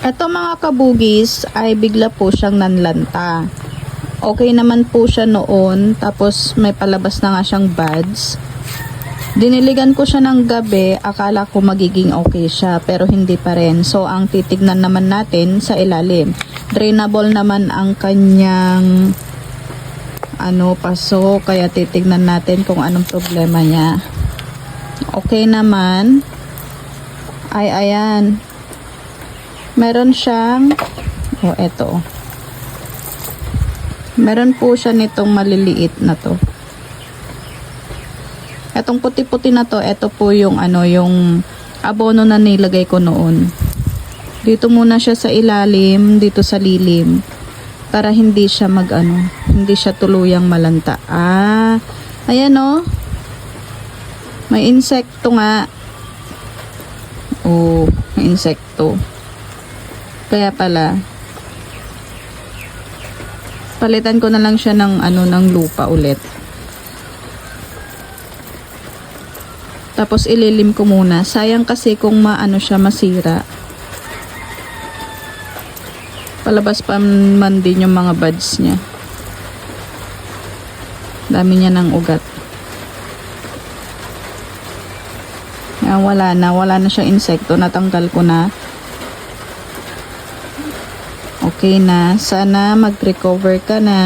Ito mga kabugis ay bigla po siyang nanlanta. Okay naman po siya noon, tapos may palabas na nga siyang buds. Diniligan ko siya ng gabi, akala ko magiging okay siya, pero hindi pa rin. So, ang titignan naman natin sa ilalim. Drainable naman ang kanyang ano, paso, kaya titignan natin kung anong problema niya. Okay naman. Ay, ayan. Meron siyang, oh, eto. Meron po siya nitong maliliit na to. Etong puti-puti na to, eto po yung ano, yung abono na nilagay ko noon. Dito muna siya sa ilalim, dito sa lilim. Para hindi siya mag ano, hindi siya tuluyang malanta. Ah, ayan oh. May insekto nga. Oh, may insekto. Kaya pala, palitan ko na lang siya ng ano ng lupa ulit. Tapos ililim ko muna. Sayang kasi kung maano siya masira. Palabas pa man din yung mga buds niya. Dami niya ng ugat. Yan, wala na. Wala na siyang insekto. Natanggal ko na. Okay na. Sana mag-recover ka na.